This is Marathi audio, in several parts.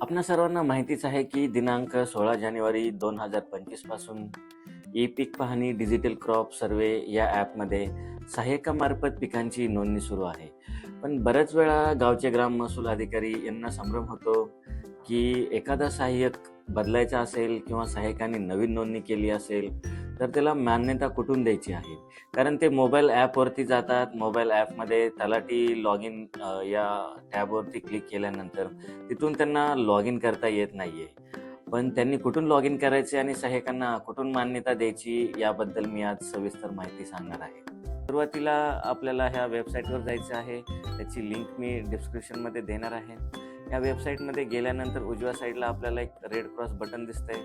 आपणा सर्वांना माहितीच आहे की दिनांक सोळा जानेवारी दोन हजार पंचवीसपासून ई पीक पाहणी डिजिटल क्रॉप सर्वे या ॲपमध्ये सहाय्यकामार्फत पिकांची नोंदणी सुरू आहे. पण बऱ्याच वेळा गावचे ग्राम महसूल अधिकारी यांना संभ्रम होतो की एखादा सहाय्यक बदलायचा असेल किंवा सहाय्यकाने नवीन नोंदणी केली असेल तर त्याला मान्यता कुठून द्यायची आहे? कारण ते मोबाईल ॲपवरती जातात. मोबाईल ॲपमध्ये तलाठी लॉग इन या टॅबवरती क्लिक केल्यानंतर तिथून त्यांना लॉग इन करता येत नाही आहे पण त्यांनी कुठून लॉग इन करायचे आणि सहाय्यकांना कुठून मान्यता द्यायची याबद्दल मी आज सविस्तर माहिती सांगणार आहे. सुरुवातीला आपल्याला ह्या वेबसाईटवर जायचं आहे. त्याची लिंक मी डिस्क्रिप्शनमध्ये देणार आहे. या वेबसाईटमध्ये गेल्यानंतर उजव्या साईडला आपल्याला एक रेड क्रॉस बटन दिसतंय.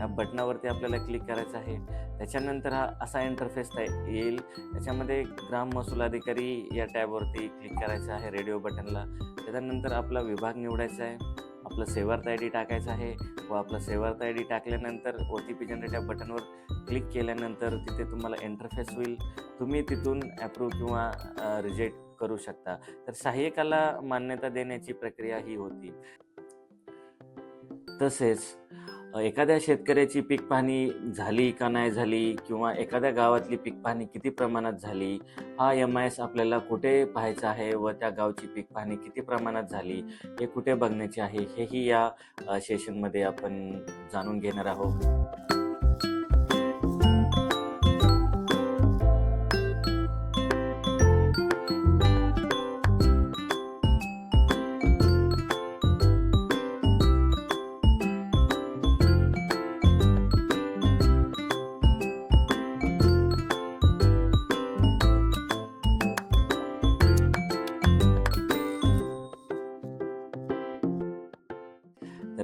या बटनावरती आपल्याला क्लिक करायचं आहे. त्याच्यानंतर हा असा इंटरफेस येईल. त्याच्यामध्ये ग्राम महसूल अधिकारी या टॅबवरती क्लिक करायचं आहे रेडिओ बटनला त्याच्यानंतर आपला विभाग निवडायचा आहे. आपलं सेवार्थ आय डी टाकायचं आहे व आपलं सेवार्थ आय डी टाकल्यानंतर ओ टी पी जनरेट या बटनवर क्लिक केल्यानंतर तिथे तुम्हाला इंटरफेस होईल. तुम्ही तिथून ॲप्रूव्ह किंवा रिजेक्ट करू शकता. तर सहाय्यकाला मान्यता देण्याची प्रक्रिया ही होती. तसेच एखाद्या शेतकऱ्याची पीक पाहणी झाली का नाही झाली किंवा एखाद्या गावातली पीक पाहणी किती प्रमाणात झाली हा एम आय एस आपल्याला कुठे पाहायचा आहे व त्या गावची पीक पाहणी किती प्रमाणात झाली हे कुठे बघण्याचे आहे हेही या सेशनमध्ये आपण जाणून घेणार आहोत.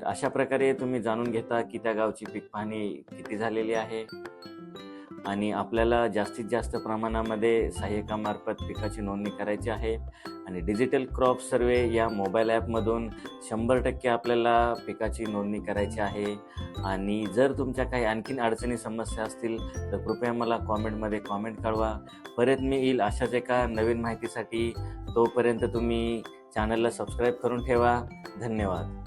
तर अशा प्रकारे तुम्ही जाणून घेता की त्या गावची पीक पाहणी किती झालेली आहे. आणि आपल्याला जास्तीत जास्त प्रमाणामध्ये सहाय्यकामार्फत पिकाची नोंदणी करायची आहे. आणि डिजिटल क्रॉप सर्वे या मोबाईल ॲपमधून शंभर टक्के आपल्याला पिकाची नोंदणी करायची आहे. आणि जर तुमच्या काही आणखीन अडचणी समस्या असतील तर कृपया मला कॉमेंटमध्ये कॉमेंट कळवा. परत मी येईल अशाच एका नवीन माहितीसाठी. तोपर्यंत तुम्ही चॅनलला सबस्क्राईब करून ठेवा. धन्यवाद.